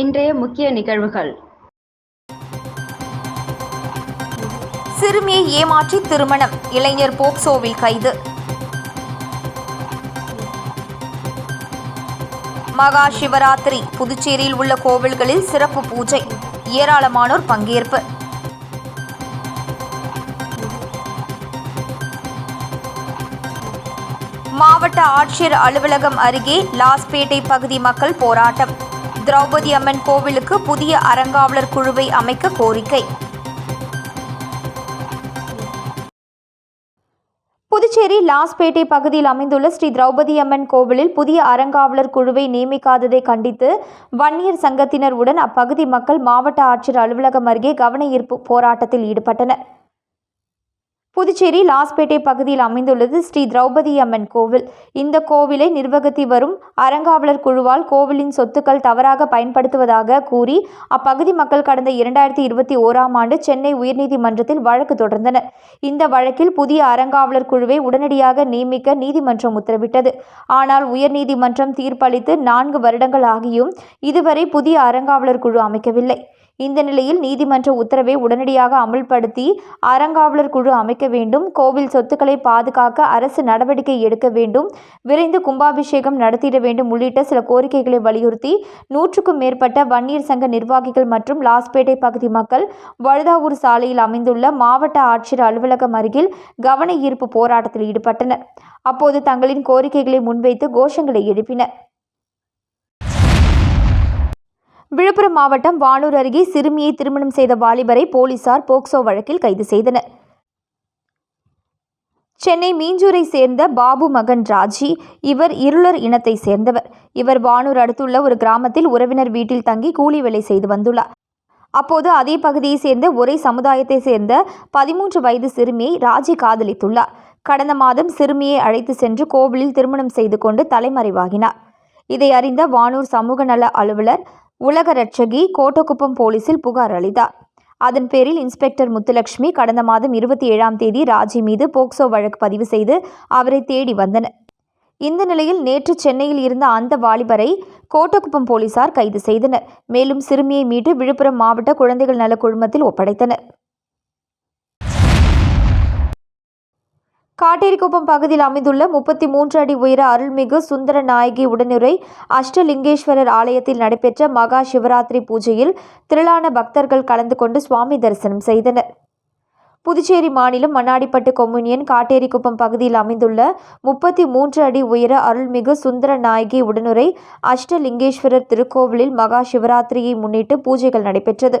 இன்றைய முக்கிய நிகழ்வுகள். சிறுமியை ஏமாற்றி திருமணம் இளைஞர் போக்சோவில் கைது. மகா சிவராத்திரி புதுச்சேரியில் உள்ள கோவில்களில் சிறப்பு பூஜை ஏராளமானோர் பங்கேற்பு. மாவட்ட ஆட்சியர் அலுவலகம் அருகே லாஸ்பேட்டை பகுதி மக்கள் போராட்டம். திரௌபதி அம்மன் கோவிலுக்கு புதிய அறங்காவலர் குழுவை அமைக்க கோரிக்கை. புதுச்சேரி லாஸ்பேட்டை பகுதியில் அமைந்துள்ள ஸ்ரீ திரௌபதி அம்மன் கோவிலில் புதிய அறங்காவலர் குழுவை நியமிக்காததை கண்டித்து வன்னியர் சங்கத்தினர் உடன் அப்பகுதி மக்கள் மாவட்ட ஆட்சியர் அலுவலகம் அருகே கவன ஈர்ப்பு போராட்டத்தில் ஈடுபட்டனர். புதுச்சேரி லாஸ்பேட்டை பகுதியில் அமைந்துள்ளது ஸ்ரீ திரௌபதி அம்மன் கோவில். இந்த கோவிலை நிர்வகித்து வரும் அறங்காவலர் குழுவால் கோவிலின் சொத்துக்கள் தவறாக பயன்படுத்துவதாக கூறி அப்பகுதி மக்கள் கடந்த இரண்டாயிரத்தி இருபத்தி ஓராம் ஆண்டு சென்னை உயர்நீதிமன்றத்தில் வழக்கு தொடர்ந்தனர். இந்த வழக்கில் புதிய அறங்காவலர் குழுவை உடனடியாக நியமிக்க நீதிமன்றம் உத்தரவிட்டது. ஆனால் உயர்நீதிமன்றம் தீர்ப்பளித்து நான்கு வருடங்கள் ஆகியும் இதுவரை புதிய அறங்காவலர் குழு அமைக்கவில்லை. இந்த நிலையில் நீதிமன்ற உத்தரவை உடனடியாக அமல்படுத்தி அறங்காவலர் குழு அமைக்க வேண்டும். கோவில் சொத்துக்களை பாதுகாக்க அரசு நடவடிக்கை எடுக்க வேண்டும். விரைந்து கும்பாபிஷேகம் நடத்திட வேண்டும் உள்ளிட்ட சில கோரிக்கைகளை வலியுறுத்தி நூற்றுக்கும் மேற்பட்ட வன்னியர் சங்க நிர்வாகிகள் மற்றும் லாஸ்பேட்டை பகுதி மக்கள் வழுதாவூர் சாலையில் அமைந்துள்ள மாவட்ட ஆட்சியர் அலுவலகம் அருகில் கவன ஈர்ப்பு போராட்டத்தில் ஈடுபட்டனர். அப்போது தங்களின் கோரிக்கைகளை முன்வைத்து கோஷங்களை எழுப்பினர். விழுப்புரம் மாவட்டம் வானூர் அருகே சிறுமியை திருமணம் செய்த வாலிபரை போலீசார் போக்சோ வழக்கில் கைது செய்தனர். சென்னை மீஞ்சூரை சேர்ந்த பாபு மகன் ராஜி இவர் இருளர் இனத்தை சேர்ந்தவர். இவர் வானூர் அடுத்துள்ள ஒரு கிராமத்தில் உறவினர் வீட்டில் தங்கி கூலி வேலை செய்து வந்துள்ளார். அப்போது அதே பகுதியை சேர்ந்த ஒரே சமுதாயத்தை சேர்ந்த பதிமூன்று வயது சிறுமியை ராஜி காதலித்துள்ளார். கடந்த மாதம் சிறுமியை அழைத்து சென்று கோவிலில் திருமணம் செய்து கொண்டு தலைமறைவாகினார். இதை அறிந்த வானூர் சமூக நல அலுவலர் உலக ரட்சகி கோட்டக்குப்பம் போலீசில் புகார் அளித்தார். அதன் பேரில் இன்ஸ்பெக்டர் முத்துலட்சுமி கடந்த மாதம் இருபத்தி ஏழாம் தேதி ராஜி மீது போக்சோ வழக்கு பதிவு செய்து அவரை தேடி வந்தனர். இந்த நிலையில் நேற்று சென்னையில் இருந்த அந்த வாலிபரை கோட்டக்குப்பம் போலீசார் கைது செய்தனர். மேலும் சிறுமியை மீட்டு விழுப்புரம் மாவட்ட குழந்தைகள் நல குழுமத்தில் ஒப்படைத்தனர். காட்டேரிக்குப்பம் பகுதியில் அமைந்துள்ள முப்பத்தி மூன்று அடி உயர அருள்மிகு சுந்தர நாயகி உடனுரை அஷ்டலிங்கேஸ்வரர் ஆலயத்தில் நடைபெற்ற மகா சிவராத்திரி பூஜையில் திரளான பக்தர்கள் கலந்து கொண்டு சுவாமி தரிசனம் செய்தனர். புதுச்சேரி மாநிலம் மண்ணாடிப்பட்டு கொம்யூனியன் காட்டேரிக்குப்பம் பகுதியில் அமைந்துள்ள முப்பத்தி மூன்று அடி உயர அருள்மிகு சுந்தர நாயகி உடனுரை அஷ்டலிங்கேஸ்வரர் திருக்கோவிலில் மகா சிவராத்திரியை முன்னிட்டு பூஜைகள் நடைபெற்றது.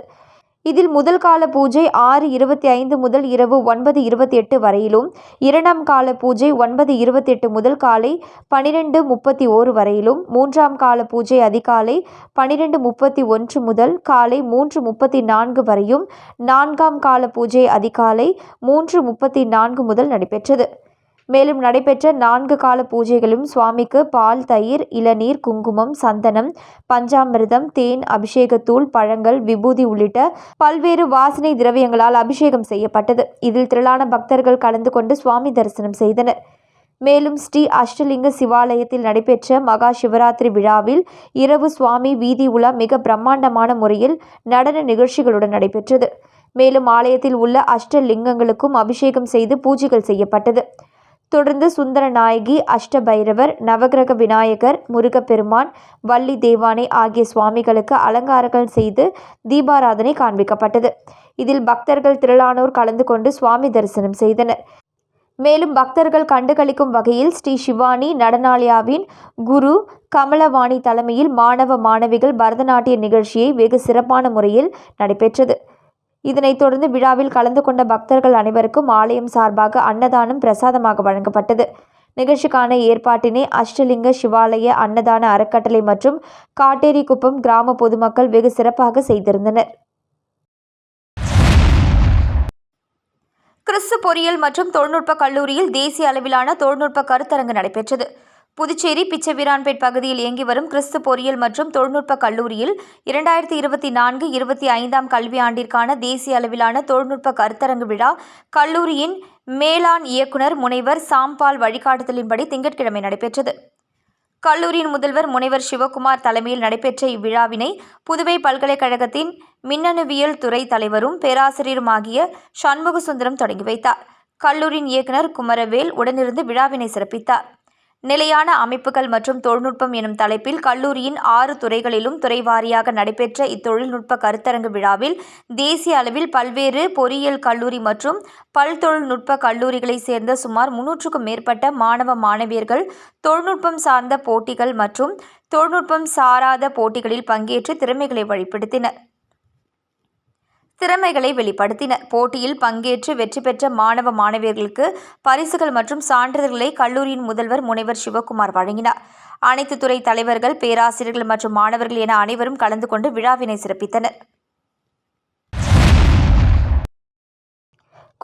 இதில் முதல் கால பூஜை ஆறு இருபத்தி ஐந்து முதல் இரவு ஒன்பது இருபத்தி எட்டு வரையிலும் இரண்டாம் கால பூஜை ஒன்பது இருபத்தெட்டு முதல் காலை பனிரெண்டு முப்பத்தி ஓரு வரையிலும் மூன்றாம் கால பூஜை அதிகாலை பனிரெண்டு முப்பத்தி ஒன்று முதல் காலை மூன்று முப்பத்தி நான்கு வரையும் நான்காம் கால பூஜை அதிகாலை மூன்று முப்பத்தி நான்கு முதல் நடைபெற்றது. மேலும் நடைபெற்ற நான்கு கால பூஜைகளும் சுவாமிக்கு பால் தயிர் இளநீர் குங்குமம் சந்தனம் பஞ்சாமிர்தம் தேன் அபிஷேகத்தூள் பழங்கள் விபூதி உள்ளிட்ட பல்வேறு வாசனை திரவியங்களால் அபிஷேகம் செய்யப்பட்டது. இதில் திரளான பக்தர்கள் கலந்து கொண்டு சுவாமி தரிசனம் செய்தனர். மேலும் ஸ்ரீ அஷ்டலிங்க சிவாலயத்தில் நடைபெற்ற மகா சிவராத்திரி விழாவில் இரவு சுவாமி வீதி உலா மிக பிரம்மாண்டமான முறையில் நடன நிகழ்ச்சிகளுடன் நடைபெற்றது. மேலும் ஆலயத்தில் உள்ள அஷ்டலிங்கங்களுக்கும் அபிஷேகம் செய்து பூஜைகள் செய்யப்பட்டது. தொடர்ந்து சுந்தர நாயகி அஷ்டபைரவர் நவகிரக விநாயகர் முருகப்பெருமான் வள்ளி தேவானை ஆகிய சுவாமிகளுக்கு அலங்காரங்கள் செய்து தீபாராதனை காண்பிக்கப்பட்டது. இதில் பக்தர்கள் திரளானோர் கலந்து கொண்டு சுவாமி தரிசனம் செய்தனர். மேலும் பக்தர்கள் கண்டுகளிக்கும் வகையில் ஸ்ரீ சிவானி நடனாலயாவின் குரு கமலவாணி தலைமையில் மாணவ மாணவிகள் பரதநாட்டிய நிகழ்ச்சியை வெகு சிறப்பான முறையில் நடைபெற்றது. இதனைத் தொடர்ந்து விழாவில் கலந்து கொண்ட பக்தர்கள் அனைவருக்கும் ஆலயம் சார்பாக அன்னதானம் பிரசாதமாக வழங்கப்பட்டது. நிகழ்ச்சிக்கான ஏற்பாட்டினை அஷ்டலிங்க சிவாலய அன்னதான அறக்கட்டளை மற்றும் காட்டேரிக்குப்பம் கிராம பொதுமக்கள் வெகு சிறப்பாக செய்திருந்தனர். கிறிஸ்து பொறியியல் மற்றும் தொழில்நுட்ப கல்லூரியில் தேசிய அளவிலான தொழில்நுட்ப கருத்தரங்கு நடைபெற்றது. புதுச்சேரி பிச்சவீரான்பேட் பகுதியில் இயங்கி வரும் கிறிஸ்து பொறியியல் மற்றும் தொழில்நுட்ப கல்லூரியில் இரண்டாயிரத்தி இருபத்தி நான்கு இருபத்தி ஐந்தாம் கல்வியாண்டிற்கான தேசிய அளவிலான தொழில்நுட்ப கருத்தரங்கு விழா கல்லூரியின் மேலாண் இயக்குனர் முனைவர் சாம்பால் வழிகாட்டுதலின்படி திங்கட்கிழமை நடைபெற்றது. கல்லூரியின் முதல்வர் முனைவர் சிவகுமார் தலைமையில் நடைபெற்ற இவ்விழாவினை புதுவை பல்கலைக்கழகத்தின் மின்னணுவியல் துறை தலைவரும் பேராசிரியருமாகிய சண்முகசுந்தரம் தொடங்கி வைத்தார். கல்லூரியின் இயக்குனர் குமரவேல் உடனிருந்து விழாவினை சிறப்பித்தார். நிலையான அமைப்புகள் மற்றும் தொழில்நுட்பம் எனும் தலைப்பில் கல்லூரியின் ஆறு துறைகளிலும் துறைவாரியாக நடைபெற்ற இத்தொழில்நுட்ப கருத்தரங்கு விழாவில் தேசிய அளவில் பல்வேறு பொறியியல் கல்லூரி மற்றும் பல்தொழில்நுட்ப கல்லூரிகளைச் சேர்ந்த சுமார் முன்னூற்றுக்கும் மேற்பட்ட மாணவ மாணவியர்கள் தொழில்நுட்பம் சார்ந்த போட்டிகள் மற்றும் தொழில்நுட்பம் சாராத போட்டிகளில் பங்கேற்று திறமைகளை வெளிப்படுத்தினர் திறமைகளை வெளிப்படுத்தினர் போட்டியில் பங்கேற்று வெற்றி பெற்ற மாணவ மாணவியர்களுக்கு பரிசுகள் மற்றும் சான்றிதழ்களை கல்லூரியின் முதல்வர் முனைவர் சிவகுமார் வழங்கினார். அனைத்து துறை தலைவர்கள் பேராசிரியர்கள் மற்றும் மாணவர்கள் என அனைவரும் கலந்து கொண்டு விழாவினை சிறப்பித்தனர்.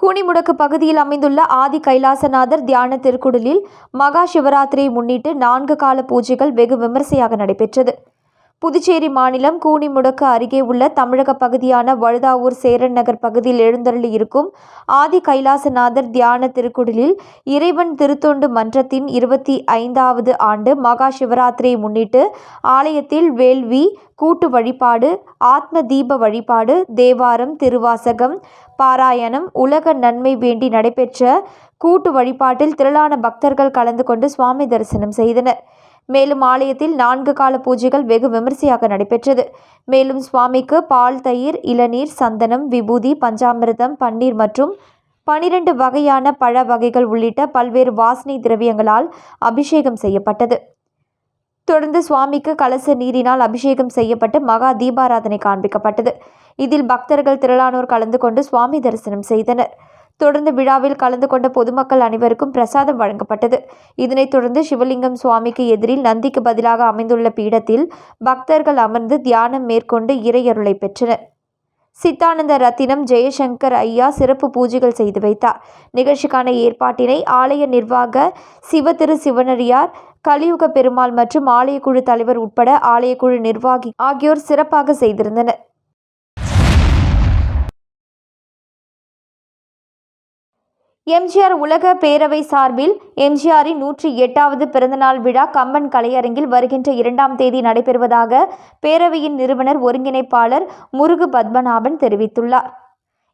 கூனிமுடக்கு பகுதியில் அமைந்துள்ள ஆதி கைலாசநாதர் தியான திருக்குடலில் மகா சிவராத்திரியை முன்னிட்டு நான்கு கால பூஜைகள் வெகு விமரிசையாக நடைபெற்றது. புதுச்சேரி மாநிலம் கூனிமுடக்கு அருகே உள்ள தமிழக பகுதியான வழுதாவூர் சேரன் நகர் பகுதியில் எழுந்தருளி இருக்கும் ஆதி கைலாசநாதர் தியான திருக்குடலில் இறைவன் திருத்தொண்டு மன்றத்தின் இருபத்தி ஐந்தாவது ஆண்டு மகா சிவராத்திரியை முன்னிட்டு ஆலயத்தில் வேள்வி கூட்டு வழிபாடு ஆத்ம தீப வழிபாடு தேவாரம் திருவாசகம் பாராயணம் உலக நன்மை வேண்டி நடைபெற்ற கூட்டு வழிபாட்டில் திரளான பக்தர்கள் கலந்து கொண்டு சுவாமி தரிசனம் செய்தனர். மேலும் ஆலயத்தில் நான்கு கால பூஜைகள் வெகு விமரிசையாக நடைபெற்றது. மேலும் சுவாமிக்கு பால் தயிர் இளநீர் சந்தனம் விபூதி பஞ்சாமிர்தம் பன்னீர் மற்றும் பனிரெண்டு வகையான பழ வகைகள் உள்ளிட்ட பல்வேறு வாசனை திரவியங்களால் அபிஷேகம் செய்யப்பட்டது. தொடர்ந்து சுவாமிக்கு கலச நீரினால் அபிஷேகம் செய்யப்பட்டு மகா தீபாராதனை காண்பிக்கப்பட்டது. இதில் பக்தர்கள் திரளானோர் கலந்து கொண்டு சுவாமி தரிசனம் செய்தனர். தொடர்ந்து விழாவில் கலந்து கொண்ட பொதுமக்கள் அனைவருக்கும் பிரசாதம் வழங்கப்பட்டது. இதனைத் தொடர்ந்து சிவலிங்கம் சுவாமிக்கு எதிரில் நந்திக்கு பதிலாக அமைந்துள்ள பீடத்தில் பக்தர்கள் அமர்ந்து தியானம் மேற்கொண்டு இறையருளை பெற்றனர். சித்தானந்த ரத்தினம் ஜெயசங்கர் ஐயா சிறப்பு பூஜைகள் செய்து வைத்தார். நிகழ்ச்சிக்கான ஏற்பாட்டினை ஆலய நிர்வாக சிவதிரு சிவனரியார் கலியுக பெருமாள் மற்றும் ஆலயக்குழு தலைவர் உட்பட ஆலயக்குழு நிர்வாகி ஆகியோர் சிறப்பாக செய்திருந்தனர். எம்ஜிஆர் உலக பேரவை சார்பில் எம்ஜிஆரின் நூற்றி எட்டாவது பிறந்தநாள் விழா கம்பன் கலையரங்கில் வருகின்ற இரண்டாம் தேதி நடைபெறுவதாக பேரவையின் நிறுவனர் ஒருங்கிணைப்பாளர் முருகு பத்மநாபன் தெரிவித்துள்ளார்.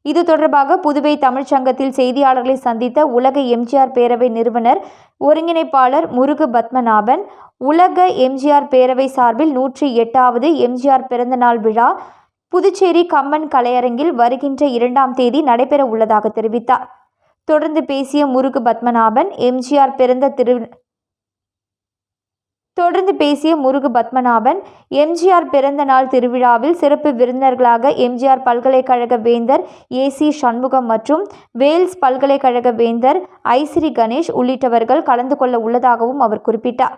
இது தொடர்பாக புதுவை தமிழ்ச்சங்கத்தில் செய்தியாளர்களை சந்தித்த உலக எம்ஜிஆர் பேரவை நிறுவனர் ஒருங்கிணைப்பாளர் முருகு பத்மநாபன் உலக எம்ஜிஆர் பேரவை சார்பில் நூற்றி எட்டாவது எம்ஜிஆர் பிறந்தநாள் விழா புதுச்சேரி கம்மன் கலையரங்கில் வருகின்ற இரண்டாம் தேதி நடைபெற உள்ளதாக தெரிவித்தார். தொடர்ந்து பேசிய முருகு பத்மநாபன் எம்ஜிஆர் பிறந்த திரு தொடர்ந்து பேசிய முருகு பத்மநாபன் எம்ஜிஆர் பிறந்த நாள் திருவிழாவில் சிறப்பு விருந்தினர்களாக எம்ஜிஆர் பல்கலைக்கழக வேந்தர் ஏசி சண்முகம் மற்றும் வேல்ஸ் பல்கலைக்கழக வேந்தர் ஐசிரி கணேஷ் உள்ளிட்டவர்கள் கலந்து கொள்ள உள்ளதாகவும் அவர் குறிப்பிட்டார்.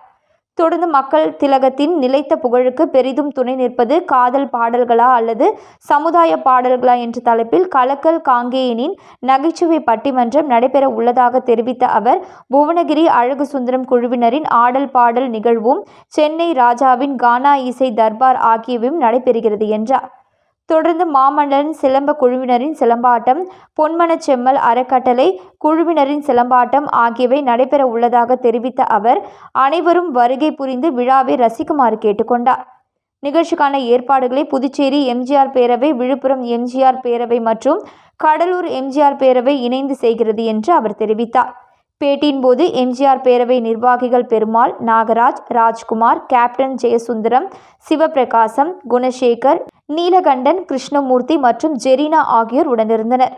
தொடர்ந்து மக்கள் திலகத்தின் நிலைத்த புகழுக்கு பெரிதும் துணை நிற்பது காதல் பாடல்களா அல்லது சமுதாய பாடல்களா என்ற தலைப்பில் கலக்கல் காங்கேயனின் நகைச்சுவை பட்டிமன்றம் நடைபெற உள்ளதாக தெரிவித்த அவர் புவனகிரி அழகு சுந்தரம் குழுவினரின் ஆடல் பாடல் நிகழ்வும் சென்னை ராஜாவின் கானா இசை தர்பார் ஆகியவையும் நடைபெறுகிறது என்றார். தொடர்ந்து மாமல்லன் சிலம்ப குழுவினரின் சிலம்பாட்டம் பொன்மனச்செம்மல் அறக்கட்டளை குழுவினரின் சிலம்பாட்டம் ஆகியவை நடைபெற உள்ளதாக தெரிவித்த அவர் அனைவரும் வருகை புரிந்து விழாவை ரசிக்குமாறு கேட்டுக்கொண்டார். நிகழ்ச்சிக்கான ஏற்பாடுகளை புதுச்சேரி எம்ஜிஆர் பேரவை விழுப்புரம் எம்ஜிஆர் பேரவை மற்றும் கடலூர் எம்ஜிஆர் பேரவை இணைந்து செய்கிறது என்று அவர் தெரிவித்தார். பேட்டியின் போது எம்ஜிஆர் பேரவை நிர்வாகிகள் பெருமாள் நாகராஜ் ராஜ்குமார் கேப்டன் ஜெயசுந்தரம் சிவபிரகாசம் குணசேகர் நீலகண்டன் கிருஷ்ணமூர்த்தி மற்றும் ஜெரீனா ஆகியோர் உடனிருந்தனர்.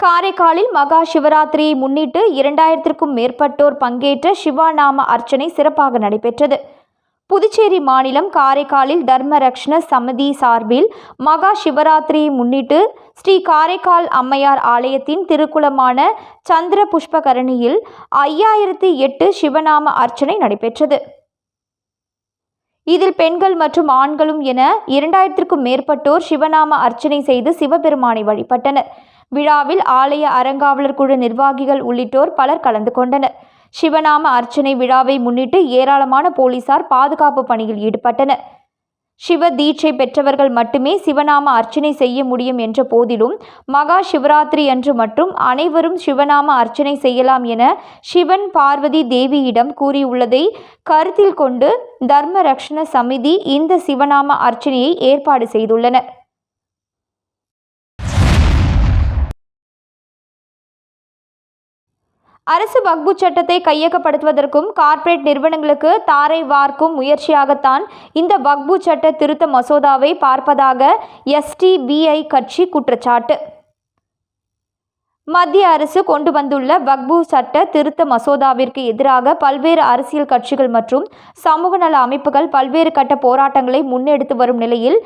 காரைக்காலில் மகா சிவராத்திரியை முன்னிட்டு இரண்டாயிரத்திற்கும் மேற்பட்டோர் பங்கேற்ற சிவாநாம அர்ச்சனை சிறப்பாக நடைபெற்றது. புதுச்சேரி மாநிலம் காரைக்காலில் தர்மரக்ஷண சமிதி சார்பில் மகா சிவராத்திரியை முன்னிட்டு ஸ்ரீ காரைக்கால் அம்மையார் ஆலயத்தின் திருக்குளமான சந்திர புஷ்பகரணியில் ஐயாயிரத்தி எட்டு சிவநாம அர்ச்சனை நடைபெற்றது. இதில் பெண்கள் மற்றும் ஆண்களும் என இரண்டாயிரத்திற்கும் மேற்பட்டோர் சிவநாம அர்ச்சனை செய்து சிவபெருமானை வழிபட்டனர். விழாவில் ஆலய அறங்காவலர் குழு நிர்வாகிகள் உள்ளிட்டோர் பலர் கலந்து கொண்டனர். சிவநாம அர்ச்சனை விழாவை முன்னிட்டு ஏராளமான போலீசார் பாதுகாப்பு பணியில் ஈடுபட்டனர். சிவ தீட்சை பெற்றவர்கள் மட்டுமே சிவநாம அர்ச்சனை செய்ய முடியும் என்ற போதிலும் மகா சிவராத்திரி அன்று மற்றும் அனைவரும் சிவநாம அர்ச்சனை செய்யலாம் என சிவன் பார்வதி தேவியிடம் கூறியுள்ளதை கருத்தில் கொண்டு தர்ம ரக்ஷண சமிதி இந்த சிவநாம அர்ச்சனையை ஏற்பாடு செய்துள்ளனர். அரசு வக்பு சட்டத்தை கையகப்படுத்துவதற்கும் கார்ப்பரேட் நிறுவனங்களுக்கு தாரை வார்க்கும் முயற்சியாகத்தான் இந்த வக்பு சட்ட திருத்த மசோதாவை பார்ப்பதாக எஸ்டிபிஐ கட்சி குற்றச்சாட்டு. மத்திய அரசு கொண்டு வந்துள்ள வக்பு சட்ட திருத்த மசோதாவிற்கு எதிராக பல்வேறு அரசியல் கட்சிகள் மற்றும் சமூக நல அமைப்புகள் பல்வேறு கட்ட போராட்டங்களை முன்னெடுத்து வரும் நிலையில்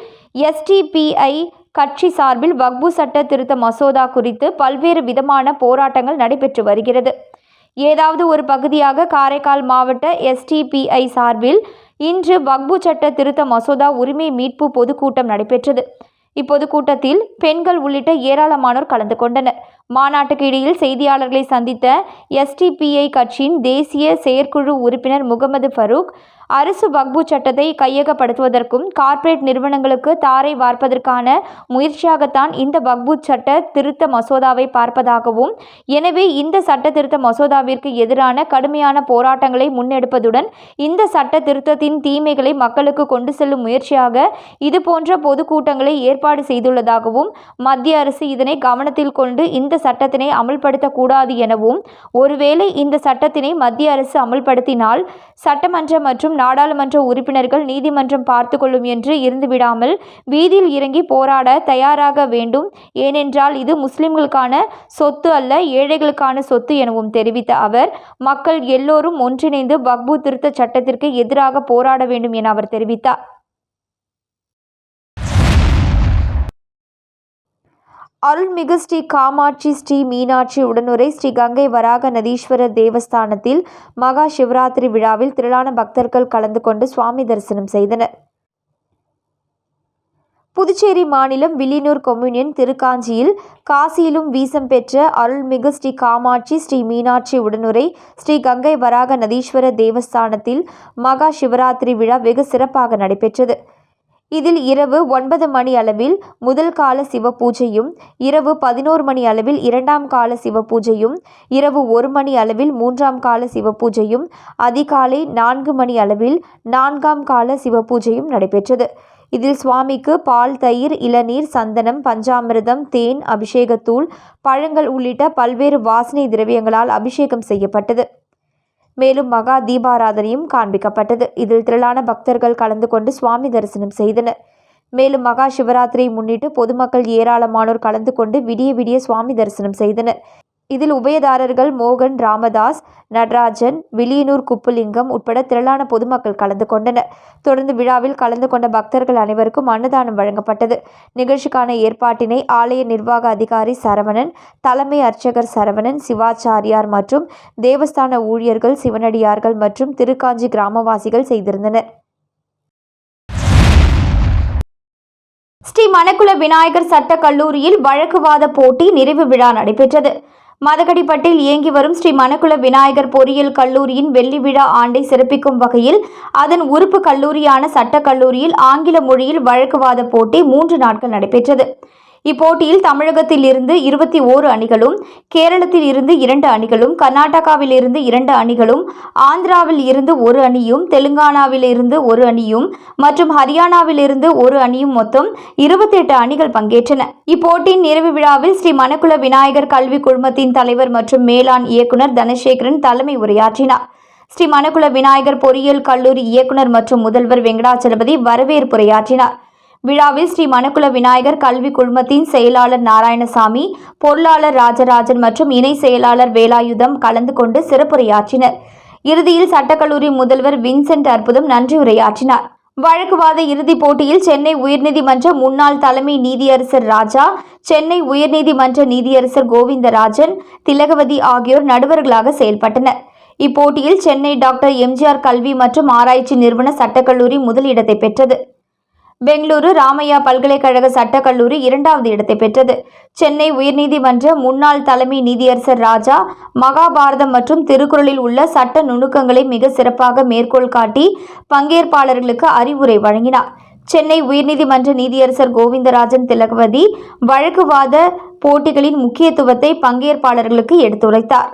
எஸ்டிபிஐ கட்சி சார்பில் வக்பு சட்ட திருத்த மசோதா குறித்து பல்வேறு விதமான போராட்டங்கள் நடைபெற்று வருகிறது. ஏதாவது ஒரு பகுதியாக காரைக்கால் மாவட்ட எஸ்டிபிஐ சார்பில் இன்று வக்பு சட்ட திருத்த மசோதா உரிமை மீட்பு பொதுக்கூட்டம் நடைபெற்றது. இப்பொதுக்கூட்டத்தில் பெண்கள் உள்ளிட்ட ஏராளமானோர் கலந்து கொண்டனர். மாநாட்டுக்கு இடையில் செய்தியாளர்களை சந்தித்த எஸ்டிபிஐ கட்சியின் தேசிய செயற்குழு உறுப்பினர் முகமது ஃபரூக் அரசு வக்பு சட்டத்தை கையகப்படுத்துவதற்கும் கார்ப்பரேட் நிறுவனங்களுக்கு தாரை வார்ப்பதற்கான முயற்சியாகத்தான் இந்த வக்பு சட்ட திருத்த மசோதாவை பார்ப்பதாகவும் எனவே இந்த சட்ட திருத்த மசோதாவிற்கு எதிரான கடுமையான போராட்டங்களை முன்னெடுப்பதுடன் இந்த சட்ட திருத்தத்தின் தீமைகளை மக்களுக்கு கொண்டு செல்லும் முயற்சியாக இதுபோன்ற பொதுக்கூட்டங்களை ஏற்பாடு செய்துள்ளதாகவும் மத்திய அரசு இதனை கவனத்தில் கொண்டு இந்த சட்டத்தினை அமல்படுத்தக்கூடாது எனவும் ஒருவேளை இந்த சட்டத்தினை மத்திய அரசு அமல்படுத்தினால் சட்டமன்ற மற்றும் நாடாளுமன்ற உறுப்பினர்கள் நீதிமன்றம் பார்த்து கொள்ளும் என்று இருந்துவிடாமல் வீதியில் இறங்கி போராட தயாராக வேண்டும். ஏனென்றால் இது முஸ்லிம்களுக்கான சொத்து அல்ல ஏழைகளுக்கான சொத்து எனவும் தெரிவித்த அவர் மக்கள் எல்லோரும் ஒன்றிணைந்து வக்பு திருத்த சட்டத்திற்கு எதிராக போராட வேண்டும் என அவர் தெரிவித்தார். அருள்மிகு ஸ்ரீ காமாட்சி ஸ்ரீ மீனாட்சி உடனுரை ஸ்ரீ கங்கை வராக நதீஸ்வரர் தேவஸ்தானத்தில் மகா சிவராத்திரி விழாவில் திரளான பக்தர்கள் கலந்து கொண்டு சுவாமி தரிசனம் செய்தனர். புதுச்சேரி மாநிலம் வில்லியனூர் கொம்யூனியன் திருக்காஞ்சியில் காசியிலும் வீசம் பெற்ற அருள்மிகு ஸ்ரீ காமாட்சி ஸ்ரீ மீனாட்சி உடனுரை ஸ்ரீ கங்கை வராக நதீஸ்வரர் தேவஸ்தானத்தில் மகா சிவராத்திரி விழா வெகு சிறப்பாக நடைபெற்றது. இதில் இரவு ஒன்பது மணி அளவில் முதல் கால சிவ பூஜையும் இரவு பதினோரு மணி அளவில் இரண்டாம் கால சிவ பூஜையும் இரவு ஒரு மணி அளவில் மூன்றாம் கால சிவ பூஜையும் அதிகாலை நான்கு மணி அளவில் நான்காம் கால சிவ பூஜையும் நடைபெற்றது. இதில் சுவாமிக்கு பால் தயிர் இளநீர் சந்தனம் பஞ்சாமிர்தம் தேன் அபிஷேகத்தூள் பழங்கள் உள்ளிட்ட பல்வேறு வாசனை திரவியங்களால் அபிஷேகம் செய்யப்பட்டது. மேலும் மகா தீபாராதனையும் காண்பிக்கப்பட்டது. இதில் திரளான பக்தர்கள் கலந்து கொண்டு சுவாமி தரிசனம் செய்தனர். மேலும் மகா சிவராத்திரியை முன்னிட்டு பொதுமக்கள் ஏராளமானோர் கலந்து கொண்டு விடிய விடிய சுவாமி தரிசனம் செய்தனர். இதில் உபயதாரர்கள் மோகன் ராமதாஸ் நடராஜன் விலியனூர் குப்புலிங்கம் உட்பட திரளான பொதுமக்கள் கலந்து கொண்டனர். தொடர்ந்து விழாவில் கலந்து கொண்ட பக்தர்கள் அனைவருக்கும் அன்னதானம் வழங்கப்பட்டது. நிகழ்ச்சிக்கான ஏற்பாட்டினை ஆலய நிர்வாக அதிகாரி சரவணன் தலைமை அர்ச்சகர் சரவணன் சிவாச்சாரியார் மற்றும் தேவஸ்தான ஊழியர்கள் சிவனடியார்கள் மற்றும் திருக்காஞ்சி கிராமவாசிகள் செய்திருந்தனர். ஸ்ரீ மணக்குள விநாயகர் சட்ட கல்லூரியில் வழக்குவாத போட்டி நிறைவு விழா நடைபெற்றது. மதகடிப்பட்டில் இயங்கி வரும் ஸ்ரீ மணக்குள விநாயகர் பொறியியல் கல்லூரியின் வெள்ளி விழா ஆண்டை சிறப்பிக்கும் வகையில் அதன் உறுப்பு கல்லூரியான சட்டக் கல்லூரியில் ஆங்கில மொழியில் வழக்குவாத போட்டி மூன்று நாட்கள் நடைபெற்றது. இப்போட்டியில் தமிழகத்தில் இருந்து இருபத்தி ஓரு அணிகளும் கேரளத்தில் இருந்து இரண்டு அணிகளும் கர்நாடகாவில் இருந்து இரண்டு அணிகளும் ஆந்திராவில் இருந்து ஒரு அணியும் தெலுங்கானாவில் இருந்து ஒரு அணியும் மற்றும் ஹரியானாவில் இருந்து ஒரு அணியும் மொத்தம் இருபத்தெட்டு அணிகள் பங்கேற்றன. இப்போட்டியின் நிறைவு விழாவில் ஸ்ரீ மணக்குல விநாயகர் கல்வி குழுமத்தின் தலைவர் மற்றும் மேலாண் இயக்குனர் தனசேகரன் தலைமை உரையாற்றினார். ஸ்ரீ மணக்குல விநாயகர் பொறியியல் கல்லூரி இயக்குனர் மற்றும் முதல்வர் வெங்கடாச்சலபதி வரவேற்புரையாற்றினார் விழாவில் ஸ்ரீ மணக்குல விநாயகர் கல்வி குழுமத்தின் செயலாளர் நாராயணசாமி பொருளாளர் ராஜராஜன் மற்றும் இணை செயலாளர் வேலாயுதம் கலந்து கொண்டு சிறப்புரையாற்றினர். இறுதியில் சட்டக்கல்லூரி முதல்வர் வின்சென்ட் அற்புதம் நன்றி உரையாற்றினார். வழக்குவாத இறுதிப் போட்டியில் சென்னை உயர்நீதிமன்ற முன்னாள் தலைமை நீதியரசர் ராஜா சென்னை உயர்நீதிமன்ற நீதியரசர் கோவிந்தராஜன் திலகவதி ஆகியோர் நடுவர்களாக செயல்பட்டனர். இப்போட்டியில் சென்னை டாக்டர் எம்ஜிஆர் கல்வி மற்றும் ஆராய்ச்சி நிறுவன சட்டக்கல்லூரி முதலிடத்தை பெற்றது. பெங்களூரு ராமையா பல்கலைக்கழக சட்டக்கல்லூரி இரண்டாவது இடத்தை பெற்றது. சென்னை உயர்நீதிமன்ற முன்னாள் தலைமை நீதியரசர் ராஜா மகாபாரதம் மற்றும் திருக்குறளில் உள்ள சட்ட நுணுக்கங்களை மிக சிறப்பாக மேற்கோள் காட்டி பங்கேற்பாளர்களுக்கு அறிவுரை வழங்கினார். சென்னை உயர்நீதிமன்ற நீதியரசர் கோவிந்தராஜன் திலகவதி வழக்குவாத போட்டிகளின் முக்கியத்துவத்தை பங்கேற்பாளர்களுக்கு எடுத்துரைத்தார்.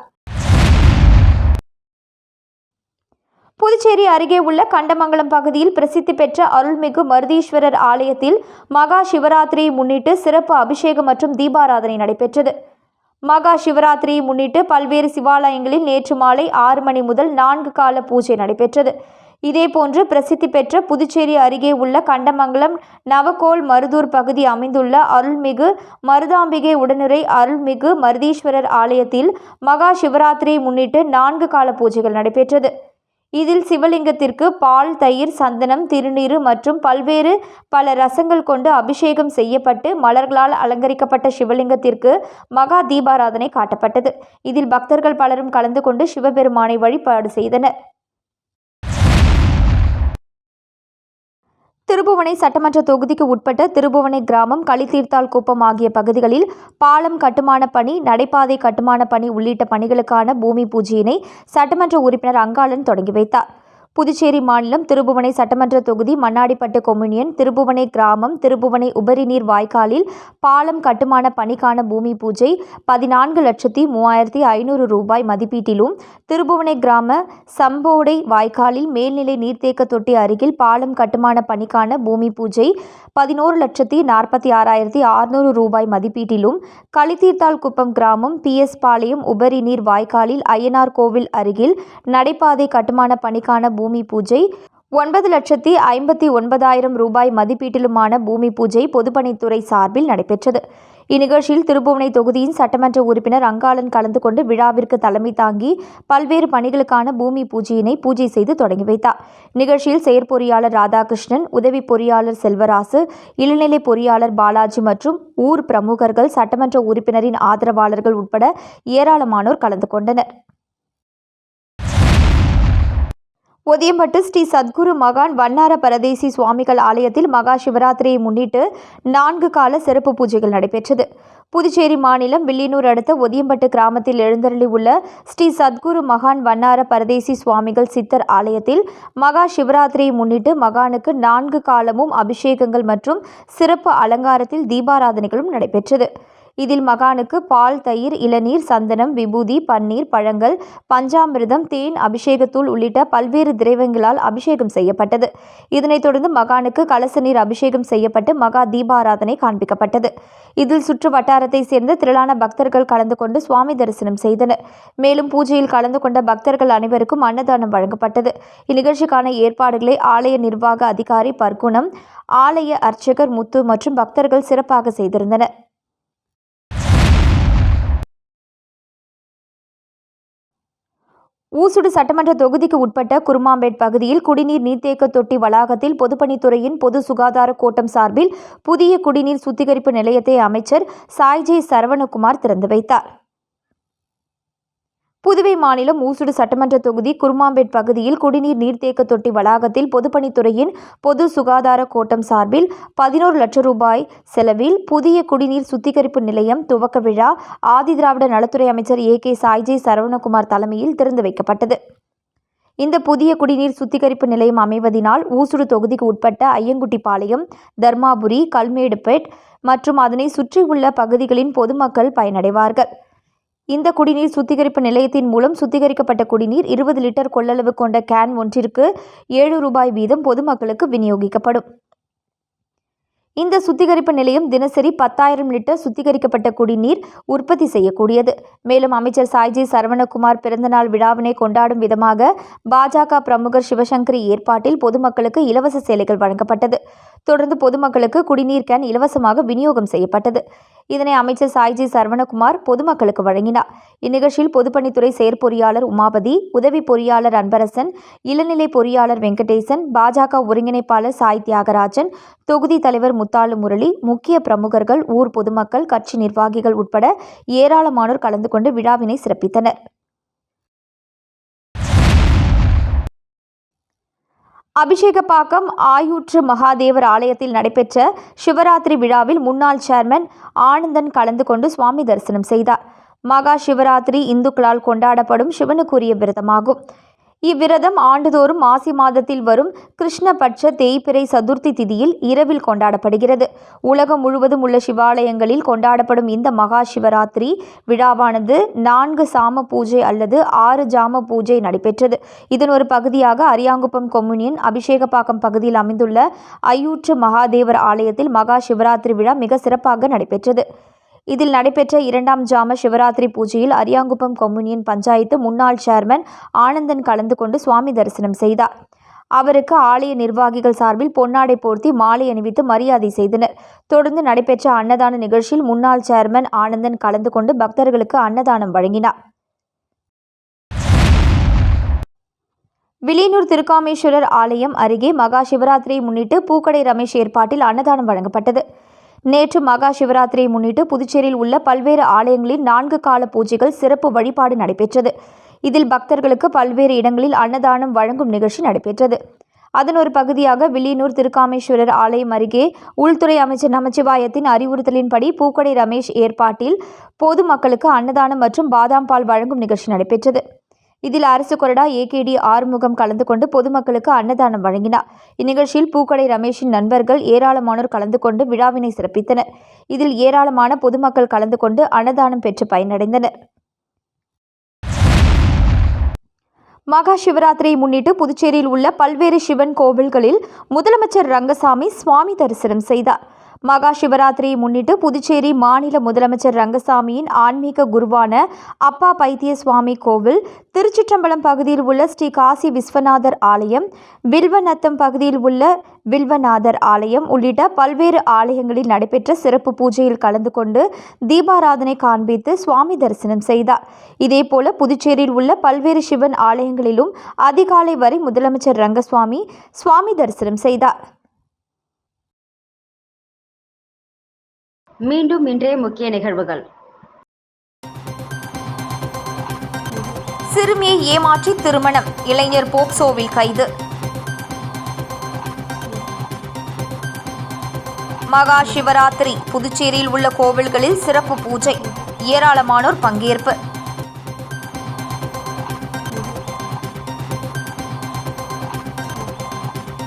புதுச்சேரி அருகே உள்ள கண்டமங்கலம் பகுதியில் பிரசித்தி பெற்ற அருள்மிகு மருதீஸ்வரர் ஆலயத்தில் மகா சிவராத்திரியை முன்னிட்டு சிறப்பு அபிஷேகம் மற்றும் தீபாராதனை நடைபெற்றது. மகா சிவராத்திரியை முன்னிட்டு பல்வேறு சிவாலயங்களில் நேற்று மாலை ஆறு மணி முதல் நான்கு கால பூஜை நடைபெற்றது. இதேபோன்று பிரசித்தி பெற்ற புதுச்சேரி அருகே உள்ள கண்டமங்கலம் நவகோல் மருதூர் பகுதி அமைந்துள்ள அருள்மிகு மருதாம்பிகை உடனுரை அருள்மிகு மருதீஸ்வரர் ஆலயத்தில் மகா சிவராத்திரியை முன்னிட்டு நான்கு கால பூஜைகள் நடைபெற்றது. இதில் சிவலிங்கத்திற்கு பால் தயிர் சந்தனம் திருநீறு மற்றும் பல்வேறு பல ரசங்கள் கொண்டு அபிஷேகம் செய்யப்பட்டு மலர்களால் அலங்கரிக்கப்பட்ட சிவலிங்கத்திற்கு மகா தீபாராதனை காட்டப்பட்டது. இதில் பக்தர்கள் பலரும் கலந்து கொண்டு சிவபெருமானை வழிபாடு செய்தனர். திருபுவனை சட்டமன்ற தொகுதிக்கு உட்பட்ட திருபுவனை கிராமம் களித்தீர்த்தால் குப்பம் ஆகிய பகுதிகளில் பாலம் கட்டுமான பணி நடைபாதை கட்டுமான பணி உள்ளிட்ட பணிகளுக்கான பூமி பூஜையினை சட்டமன்ற உறுப்பினர் அங்காளன் தொடங்கி வைத்தார். புதுச்சேரி மாநிலம் திருபுவனை சட்டமன்ற தொகுதி மண்ணாடிப்பட்டு கொம்யூனியன் திருபுவனை கிராமம் திருபுவனை உபரிநீர் வாய்க்காலில் பாலம் கட்டுமான பணிக்கான பூமி பூஜை பதினான்கு லட்சத்தி மூவாயிரத்தி ஐநூறு ரூபாய் மதிப்பீட்டிலும் திருபுவனை கிராம சம்போடை வாய்க்காலில் மேல்நிலை நீர்த்தேக்க தொட்டி அருகில் பாலம் கட்டுமான பணிக்கான பூமி பூஜை பதினோரு லட்சத்தி நாற்பத்தி ஆறாயிரத்தி அறுநூறு ரூபாய் மதிப்பீட்டிலும் களித்தீர்த்தால் குப்பம் கிராமம் பிஎஸ் பாளையம் உபரி நீர் வாய்க்காலில் ஐயனார் கோவில் அருகில் நடைபாதை கட்டுமான பணிக்கான பூமி பூஜை ஒன்பது லட்சத்தி ஐம்பத்தி ஒன்பதாயிரம் ரூபாய் மதிப்பீட்டிலுமான பூமி பூஜை பொதுப்பணித்துறை சார்பில் நடைபெற்றது. இந்நிகழ்ச்சியில் திருபுவனை தொகுதியின் சட்டமன்ற உறுப்பினர் அங்காளன் கலந்து கொண்டு விழாவிற்கு தலைமை தாங்கி பல்வேறு பணிகளுக்கான பூமி பூஜையினை பூஜை செய்து தொடங்கி வைத்தார். நிகழ்ச்சியில் செயற்பொறியாளர் ராதாகிருஷ்ணன் உதவி பொறியாளர் செல்வராசு இளநிலை பொறியாளர் பாலாஜி மற்றும் ஊர் பிரமுகர்கள் சட்டமன்ற உறுப்பினரின் ஆதரவாளர்கள் உட்பட ஏராளமானோர் கலந்து கொண்டனர். ஒதியம்பட்டு ஸ்ரீ சத்குரு மகான் வண்ணார பரதேசி சுவாமிகள் ஆலயத்தில் மகா சிவராத்திரியை முன்னிட்டு நான்கு கால சிறப்பு பூஜைகள் நடைபெற்றது. புதுச்சேரி மாநிலம் வில்லியனூர் அடுத்த ஒதியம்பட்டு கிராமத்தில் எழுந்தருளி உள்ள ஸ்ரீ சத்குரு மகான் வண்ணார பரதேசி சுவாமிகள் சித்தர் ஆலயத்தில் மகா சிவராத்திரியை முன்னிட்டு மகானுக்கு நான்கு காலமும் அபிஷேகங்கள் மற்றும் சிறப்பு அலங்காரத்தில் தீபாராதனைகளும் நடைபெற்றது. இதில் மகானுக்கு பால் தயிர் இளநீர் சந்தனம் விபூதி பன்னீர் பழங்கள் பஞ்சாமிர்தம் தேன் அபிஷேகத்தூள் உள்ளிட்ட பல்வேறு திரைவங்களால் அபிஷேகம் செய்யப்பட்டது. இதனைத் தொடர்ந்து மகானுக்கு கலச நீர் அபிஷேகம் செய்யப்பட்டு மகா தீபாராதனை காண்பிக்கப்பட்டது. இதில் சுற்று வட்டாரத்தை சேர்ந்த திரளான பக்தர்கள் கலந்து கொண்டு சுவாமி தரிசனம் செய்தனர். மேலும் பூஜையில் கலந்து கொண்ட பக்தர்கள் அனைவருக்கும் அன்னதானம் வழங்கப்பட்டது. இந்நிகழ்ச்சிக்கான ஏற்பாடுகளை ஆலய நிர்வாக அதிகாரி பர்குணம் ஆலய அர்ச்சகர் முத்து மற்றும் பக்தர்கள் சிறப்பாக செய்திருந்தனர். ஊசுடு சட்டமன்ற தொகுதிக்கு உட்பட்ட குருமாம்பேட் பகுதியில் குடிநீர் நீர்த்தேக்க தொட்டி வளாகத்தில் பொதுப்பணித்துறையின் பொது சுகாதார கோட்டம் சார்பில் புதிய குடிநீர் சுத்திகரிப்பு நிலையத்தை அமைச்சர் சாய்ஜே சரவணகுமார் திறந்து வைத்தார். புதுவை மாநிலம் ஊசுடு சட்டமன்ற தொகுதி குருமாம்பேட் பகுதியில் குடிநீர் நீர்த்தேக்க தொட்டி வளாகத்தில் பொதுப்பணித்துறையின் பொது சுகாதார கோட்டம் சார்பில் பதினோரு லட்சம் ரூபாய் செலவில் புதிய குடிநீர் சுத்திகரிப்பு நிலையம் துவக்க விழா ஆதிதிராவிட நலத்துறை அமைச்சர் ஏ கே சாய்ஜே சரவணகுமார் தலைமையில் திறந்து வைக்கப்பட்டது. இந்த புதிய குடிநீர் சுத்திகரிப்பு நிலையம் அமைவதினால் ஊசுடு தொகுதிக்கு உட்பட்ட ஐயங்குட்டிப்பாளையம் தர்மாபுரி கல்மேடுபேட் மற்றும் அதனை சுற்றியுள்ள பகுதிகளின் பொதுமக்கள் பயனடைவார்கள். இந்த குடிநீர் சுத்திகரிப்பு நிலையத்தின் மூலம் சுத்திகரிக்கப்பட்ட குடிநீர் இருபது லிட்டர் கொள்ளளவு கொண்ட கேன் ஒன்றிற்கு ஏழு ரூபாய் வீதம் பொதுமக்களுக்கு விநியோகிக்கப்படும். இந்த சுத்திகரிப்பு நிலையம் தினசரி பத்தாயிரம் லிட்டர் சுத்திகரிக்கப்பட்ட குடிநீர் உற்பத்தி செய்யக்கூடியது. மேலும் அமைச்சர் சாய்ஜி சரவணகுமார் பிறந்தநாள் விழாவினை கொண்டாடும் விதமாக பாஜக பிரமுகர் சிவசங்கரி ஏற்பாட்டில் பொதுமக்களுக்கு இலவச சேலைகள் வழங்கப்பட்டது. தொடர்ந்து பொதுமக்களுக்கு குடிநீர் கேன் இலவசமாக விநியோகம் செய்யப்பட்டது. இதனை அமைச்சர் சாய்ஜி சரவணகுமார் பொதுமக்களுக்கு வழங்கினார். இந்நிகழ்ச்சியில் பொதுப்பணித்துறை செயற்பொறியாளர் உமாபதி உதவி பொறியாளர் அன்பரசன் இளநிலை பொறியாளர் வெங்கடேசன் பாஜக ஒருங்கிணைப்பாளர் சாய் தியாகராஜன் தொகுதி தலைவர் முத்தாளு முரளி முக்கிய பிரமுகர்கள் ஊர் பொதுமக்கள் கட்சி நிர்வாகிகள் உட்பட ஏராளமானோர் கலந்து கொண்டு விழாவினை சிறப்பித்தனர். அபிஷேகப்பாக்கம் ஆயூற்று மகாதேவர் ஆலயத்தில் நடைபெற்ற சிவராத்திரி விழாவில் முன்னாள் சேர்மன் ஆனந்தன் கலந்து கொண்டு சுவாமி தரிசனம் செய்தார். மகா சிவராத்திரி இந்துக்களால் கொண்டாடப்படும் சிவனுக்குரிய விரதமாகும். இவ்விரதம் ஆண்டுதோறும் மாசி மாதத்தில் வரும் கிருஷ்ணபட்ச தேய்பிறை சதுர்த்தி திதியில் இரவில் கொண்டாடப்படுகிறது. உலகம் முழுவதும் உள்ள சிவாலயங்களில் கொண்டாடப்படும் இந்த மகா சிவராத்திரி விழாவானது நான்கு சாம பூஜை அல்லது ஆறு ஜாம பூஜை நடைபெற்றது. இதன் ஒரு பகுதியாக அரியாங்குப்பம் கொம்யூனியன் அபிஷேகப்பாக்கம் பகுதியில் அமைந்துள்ள ஐயூற்று மகாதேவர் ஆலயத்தில் மகா சிவராத்திரி விழா மிக சிறப்பாக நடைபெற்றது. இதில் நடைபெற்ற இரண்டாம் ஜாம சிவராத்திரி பூஜையில் அரியாங்குப்பம் கொம்யூனியன் பஞ்சாயத்து முன்னாள் சேர்மன் ஆனந்தன் கலந்து கொண்டு சுவாமி தரிசனம் செய்தார். அவருக்கு ஆலய நிர்வாகிகள் சார்பில் பொன்னாடை போர்த்தி மாலை அணிவித்து மரியாதை செய்தனர். தொடர்ந்து நடைபெற்ற அன்னதான நிகழ்ச்சியில் முன்னாள் சேர்மன் ஆனந்தன் கலந்து கொண்டு பக்தர்களுக்கு அன்னதானம் வழங்கினார். வில்லியனூர் திருக்காமேஸ்வரர் ஆலயம் அருகே மகா சிவராத்திரியை முன்னிட்டு பூக்கடை ரமேஷ் ஏற்பாட்டில் அன்னதானம் வழங்கப்பட்டது. நேற்று மகா சிவராத்திரியை முன்னிட்டு புதுச்சேரியில் உள்ள பல்வேறு ஆலயங்களில் நான்கு கால பூஜைகள் சிறப்பு வழிபாடு நடைபெற்றது. இதில் பக்தர்களுக்கு பல்வேறு இடங்களில் அன்னதானம் வழங்கும் நிகழ்ச்சி நடைபெற்றது. அதன் ஒரு பகுதியாக வில்லியனூர் திருக்காமேஸ்வரர் ஆலயம் அருகே உள்துறை அமைச்சர் நமச்சிவாயத்தின் அறிவுறுத்தலின்படி பூக்கடை ரமேஷ் ஏற்பாட்டில் பொதுமக்களுக்கு அன்னதானம் மற்றும் பாதாம் பால் வழங்கும் நிகழ்ச்சி நடைபெற்றது. இதில் அரசு கொறடா ஏகேடி ஆறுமுகம் கலந்து கொண்டு பொதுமக்களுக்கு அன்னதானம் வழங்கினார். இந்நிகழ்ச்சியில் பூக்கடை ரமேஷின் நண்பர்கள் ஏராளமானோர் கலந்து கொண்டு விழாவினை சிறப்பித்தனர். இதில் ஏராளமான பொதுமக்கள் கலந்து கொண்டு அன்னதானம் பெற்று பயனடைந்தனர். மகா சிவராத்திரியை முன்னிட்டு புதுச்சேரியில் உள்ள பல்வேறு சிவன் கோவில்களில் முதலமைச்சர் ரங்கசாமி சுவாமி தரிசனம் செய்தார். மகா சிவராத்திரியை முன்னிட்டு புதுச்சேரி மாநில முதலமைச்சர் ரங்கசாமியின் ஆன்மீக குருவான அப்பா பைத்திய சுவாமி கோவில் திருச்சிற்றம்பலம் பகுதியில் உள்ள ஸ்ரீ காசி விஸ்வநாதர் ஆலயம் வில்வநத்தம் பகுதியில் உள்ள வில்வநாதர் ஆலயம் உள்ளிட்ட பல்வேறு ஆலயங்களில் நடைபெற்ற சிறப்பு பூஜையில் கலந்து கொண்டு தீபாராதனை காண்பித்து சுவாமி தரிசனம் செய்தார். இதேபோல புதுச்சேரியில் உள்ள பல்வேறு சிவன் ஆலயங்களிலும் அதிகாலை வரை முதலமைச்சர் ரங்கசுவாமி சுவாமி தரிசனம் செய்தார். மீண்டும் இன்றைய முக்கிய நிகழ்வுகள். சிறுமியை ஏமாற்றி திருமணம் இளைஞர் போக்சோவில் கைது. மகா சிவராத்திரி புதுச்சேரியில் உள்ள கோவில்களில் சிறப்பு பூஜை ஏராளமானோர் பங்கேற்பு.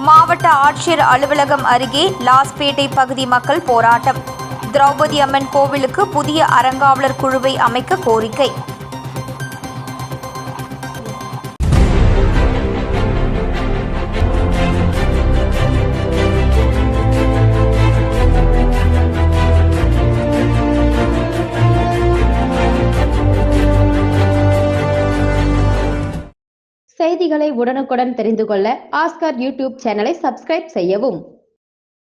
மாவட்ட ஆட்சியர் அலுவலகம் அருகே லாஸ்பேட்டை பகுதி மக்கள் போராட்டம். திரௌபதி அம்மன் கோவிலுக்கு புதிய அறங்காவலர் குழுவை அமைக்க கோரிக்கை. செய்திகளை உடனுக்குடன் தெரிந்து கொள்ள ஆஸ்கர் யூடியூப் சேனலை சப்ஸ்கிரைப் செய்யவும்.